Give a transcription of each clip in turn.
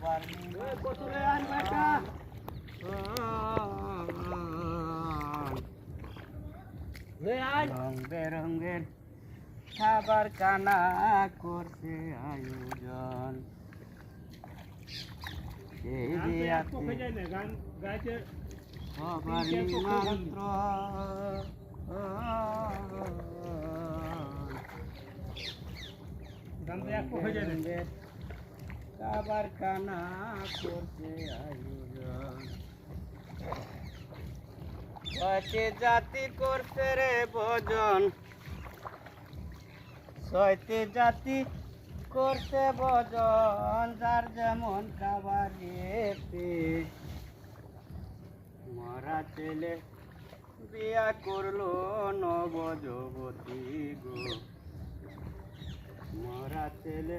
জানে মরা ছেলে বিয়া করল মরা ছেলে বিয়া করল নবযৌবতী এই বিয়াতে সবার কচুরে আন বেটা। রং বেরঙ্গের খাবার কানা করছে আয়োজন এই বিয়াতে সবারই মাত্র রঙের খাবার কানা করছে ছয়টি জাতি করছে রে ভোজন। ছয়টি জাতি করছে ভোজন, যার যেমন খাবার মরা ছেলে বিয়া করল নবযুবতী গো। মরা ছেলে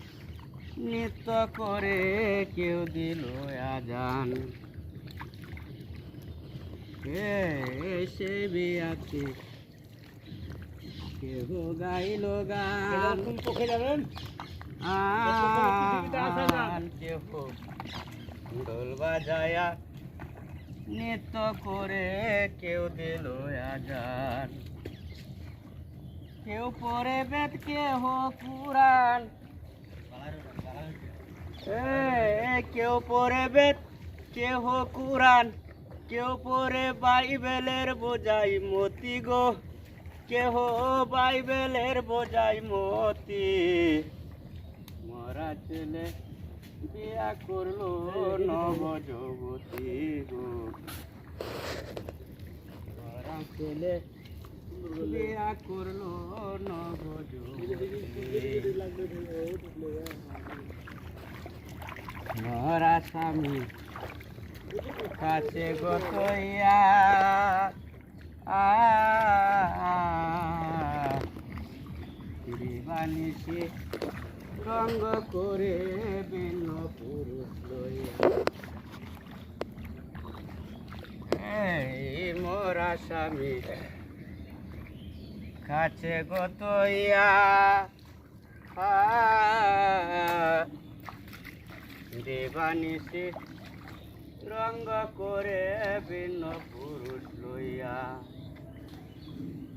নৃত্য করে কেউ দিল আজান। সে বিয়াতে কেহ গাইল গান। পক্ষে যাবেন? কেহ ঢোল বাজায়া নৃত্য করে কেউ দিল আজান। কেউ পরে বেদ কেহ পুরাণ। কেউ পরে বেদ কেহ কুরান কেউ পরে বাইবেলের বোঝাই মতি গো, কেহ বাইবেলের বোঝাই মতি। মরা ছেলে বিয়া করল নব নবযুবতী গো। মরা ছেলে বিয়া করল নবযুবতী মরা স্বামী কাছে গতইয়া বানিসে রঙ্গ করে ভিন্ন পুরুষ লইয়া। মরা স্বামী কাছে গতইয়া আ দেবানিসে রঙ্গ করে ভিন্ন পুরুষ লইয়া।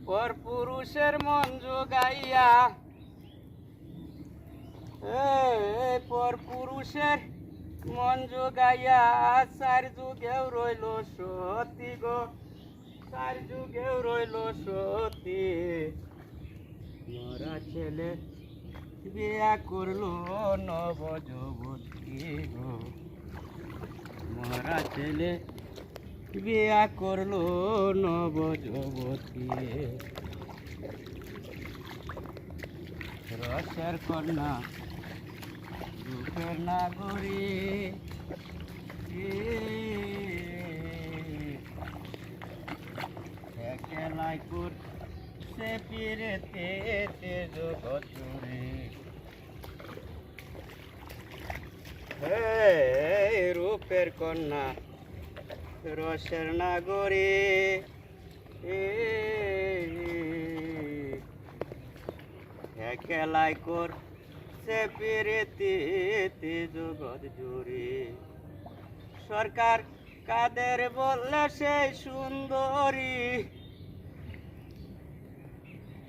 পর পুরুষের মন যোগাইয়া পর পুরুষের মন যোগাইয়া চার যুগেও রইল সতী গো, চার যুগেও রইল সতী। মরা ছেলে বিয়া করল নবযুবতী গো মরা ছেলে বিয়া করল নবযুবতী রসের কন্যা রূপের নাগরী। খেলাই করছে পিরেতে জগৎ জুড়ে। হে রূপের কন্যা, রসের নাগরী। খেলাই কর সে পিরেতে জগৎ জুড়ে। সরকার কাদের বললে সেই সুন্দরী?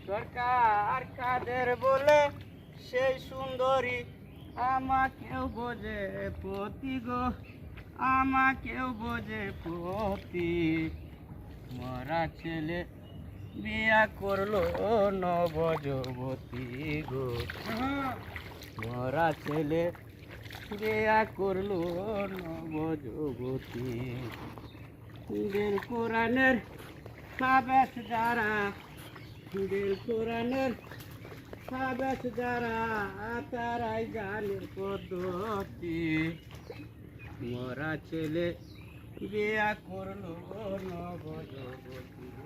সরকার কাদের বলে সেই সুন্দরী? আমাকেও বোঝে পতি গো, আমাকেও বোঝে পতি মরা ছেলে বিয়া করল নবযুবতী গো। মরা ছেলে বিয়া করল নবযুবতী দিল কোরআনের সাবেস যারা, দিল কোরআনের সাবেস যারা তারাই জানে পদ্ধতি। মরা ছেলে বিয়া করল নবযুবতী